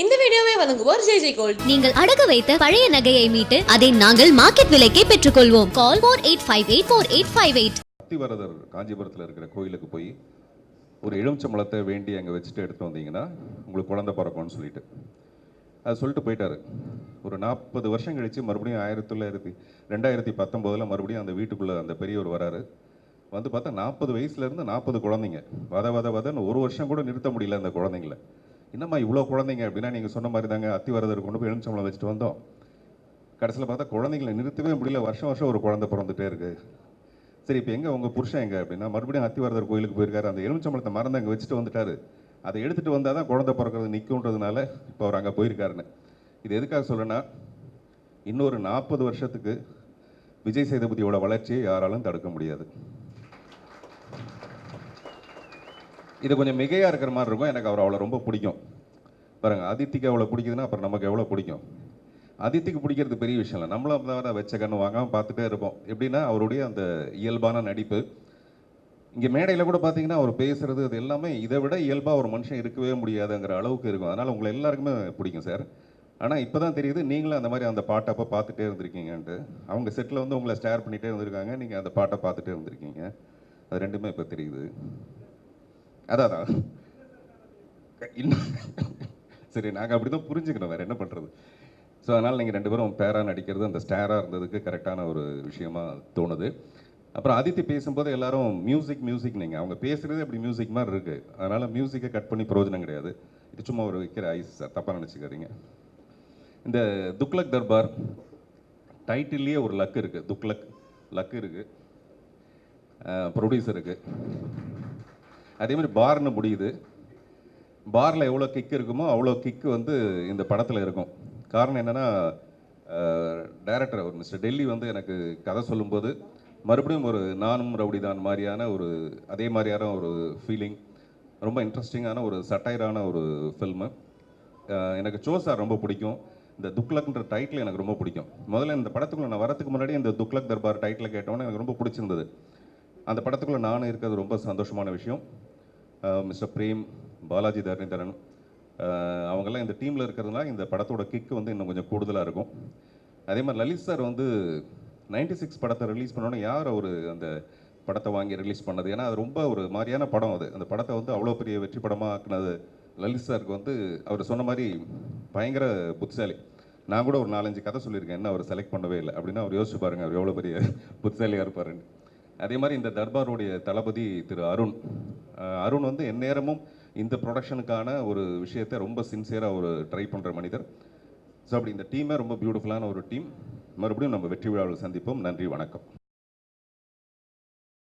இந்த வீடியோவை வழங்குவோர் ஜெய் ஜெய் கோல்ட். நீங்கள் அடகு வைத்த பழைய நகையை மீட்டு அதை நாங்கள் மார்க்கெட் விலைக்கே பெற்றுக்கொள்வோம். Call four eight five eight four eight five eight Athivaradar காஞ்சிபுரத்தில் இருக்கிற கோயிலுக்கு போய் ஒரு எலுமிச்சம்பழத்தை வேண்டி அங்கே வச்சுட்டு எடுத்துட்டு வந்தீங்கன்னா உங்களுக்கு குழந்தை பிறக்கும்னு சொல்லிட்டு. அது சொல்லிட்டு போயிட்டாரு. ஒரு நாற்பது வருஷம் கழிச்சு மறுபடியும் ஆயிரத்தி தொள்ளாயிரத்தி ரெண்டாயிரத்தி பத்தொம்போதில் மறுபடியும் அந்த வீட்டுக்குள்ளே அந்த பெரியவர் வராரு. வந்து பார்த்தா நாற்பது வயசுலேருந்து நாற்பது குழந்தைங்க. வத வத வதன்னு ஒரு வருஷம் கூட நிறுத்த முடியல அந்த குழந்தைங்கள. என்னம்மா இவ்வளோ குழந்தைங்க அப்படின்னா நீங்கள் சொன்ன மாதிரி தாங்க அத்திவரதர் கொண்டு போய் எலுமிச்சம்பழம் வச்சுட்டு வந்தோம். கடைசியில் பார்த்தா குழந்தைங்களை நிறுத்தவே முடியல. வருஷம் வருஷம் ஒரு குழந்தை பிறந்துட்டே இருக்கு. சரி இப்போ எங்கே உங்கள் புருஷன் எங்கே அப்படின்னா மறுபடியும் அத்திவரதர் கோயிலுக்கு போயிருக்காரு. அந்த எலுமிச்சம்பழத்தை மறந்து அங்கே வச்சுட்டு வந்துட்டாரு. அதை எடுத்துகிட்டு வந்தால் தான் குழந்தை பிறக்கிறது நிற்கும்ன்றதுனால இப்போ அவர் அங்கே போயிருக்காருன்னு. இது எதுக்காக சொல்லுன்னா இன்னொரு நாற்பது வருஷத்துக்கு விஜய் சேதுபதியோட வளர்ச்சியை யாராலும் தடுக்க முடியாது. இது கொஞ்சம் மிகையாக இருக்கிற மாதிரி இருக்கும். எனக்கு அவர் அவ்வளோ ரொம்ப பிடிக்கும். பாருங்க அதித்திக்கு அவ்வளோ பிடிக்குதுன்னா அப்புறம் நமக்கு எவ்வளோ பிடிக்கும்? அதித்திக்கு பிடிக்கிறது பெரிய விஷயம் இல்லை. நம்மளும் தான் வச்ச கண்ணு வாங்காமல் பார்த்துட்டே இருப்போம். எப்படின்னா அவருடைய அந்த இயல்பான நடிப்பு. இங்கே மேடையில் கூட பார்த்தீங்கன்னா அவர் பேசுறது அது எல்லாமே இதை விட இயல்பாக ஒரு மனுஷன் இருக்கவே முடியாதுங்கிற அளவுக்கு இருக்கும். அதனால் உங்களை எல்லாருக்குமே பிடிக்கும் சார். ஆனால் இப்போ தான் தெரியுது நீங்களும் அந்த மாதிரி அந்த பாட்டை அப்போ பார்த்துட்டே இருந்திருக்கீங்கன்ட்டு. அவங்க செட்டில் வந்து உங்களை ஸ்டேர் பண்ணிகிட்டே இருந்திருக்காங்க நீங்கள் அந்த பாட்டை பார்த்துட்டே இருந்திருக்கீங்க. அது ரெண்டுமே இப்போ தெரியுது. அதான் அதான். இன்னும். சரி நாங்கள் அப்படி தான் புரிஞ்சுக்கணும். வேறு என்ன பண்ணுறது ஸோ அதனால் நீங்கள் ரெண்டு பேரும் பேராக நடிக்கிறது அந்த ஸ்டேராக இருந்ததுக்கு கரெக்டான ஒரு விஷயமா தோணுது. அப்புறம் அதித்தி பேசும்போது எல்லாரும் மியூசிக் மியூசிக் நீங்கள் அவங்க பேசுகிறதே அப்படி மியூசிக் மாதிரி இருக்குது அதனால் மியூசிக்கை கட் பண்ணி பிரயோஜனம் கிடையாது. இது சும்மா ஒரு வைக்கிற ஐஸ் சார் தப்பாக நினச்சிக்காதீங்க. இந்த துக்லக் தர்பார் டைட்டில்லையே ஒரு லக் இருக்குது துக்லக் லக் இருக்குது ப்ரொடியூசருக்கு இருக்குது அதே மாதிரி பார்னு முடியுது. பாரில் எவ்வளோ கிக் இருக்குமோ அவ்வளோ கிக்கு வந்து இந்த படத்தில் இருக்கும். காரணம் என்னென்னா டைரக்டர் ஒரு மிஸ்டர் டெல்லி வந்து எனக்கு கதை சொல்லும்போது மறுபடியும் ஒரு நானும் ரவுடிதான் மாதிரியான ஒரு அதே மாதிரியான ஒரு ஃபீலிங் ரொம்ப இன்ட்ரெஸ்டிங்கான ஒரு சட்டையரான ஒரு ஃபில்மு எனக்கு சோசார் ரொம்ப பிடிக்கும். இந்த துக்லக்ன்ற டைட்டில் எனக்கு ரொம்ப பிடிக்கும். முதல்ல இந்த படத்துக்குள்ள நான் வரதுக்கு முன்னாடி இந்த துக்லக் தர்பார் டைட்டில் கேட்டோன்னே எனக்கு ரொம்ப பிடிச்சிருந்தது. அந்த படத்துக்குள்ளே நானும் இருக்கிறது ரொம்ப சந்தோஷமான விஷயம். மிஸ்டர் பிரேம் பாலாஜி தரணிதரன் அவங்கெல்லாம் இந்த டீமில் இருக்கிறதுனால இந்த படத்தோட கிக்கு வந்து இன்னும் கொஞ்சம் கூடுதலாக இருக்கும். அதே மாதிரி லலித் சார் வந்து நைன்டி சிக்ஸ் படத்தை ரிலீஸ் பண்ணோன்னே யார் அவர் அந்த படத்தை வாங்கி ரிலீஸ் பண்ணது? ஏன்னா அது ரொம்ப ஒரு மாதிரியான படம் அது. அந்த படத்தை வந்து அவ்வளோ பெரிய வெற்றி படமாக ஆக்குனது லலித் சாருக்கு வந்து அவர் சொன்ன மாதிரி பயங்கர புத்திசாலி. நான் கூட ஒரு நாலஞ்சு கதை சொல்லியிருக்கேன். என்ன அவர் செலக்ட் பண்ணவே இல்லை அப்படின்னா அவர் யோசிச்சு பாருங்கள் அவர் எவ்வளோ பெரிய புத்திசாலியாக இருப்பாருன்னு. அதே மாதிரி இந்த தர்பாருடைய தளபதி திரு அருண். அருண் வந்து எந்நேரமும் இந்த ப்ரொடக்ஷனுக்கான ஒரு விஷயத்தை ரொம்ப சின்சியராக ஒரு ட்ரை பண்ணுற மனிதர். ஸோ அப்படி இந்த டீமே ரொம்ப பியூட்டிஃபுல்லான ஒரு டீம் மறுபடியும் நம்ம வெற்றி விழாவில் சந்திப்போம். நன்றி வணக்கம்.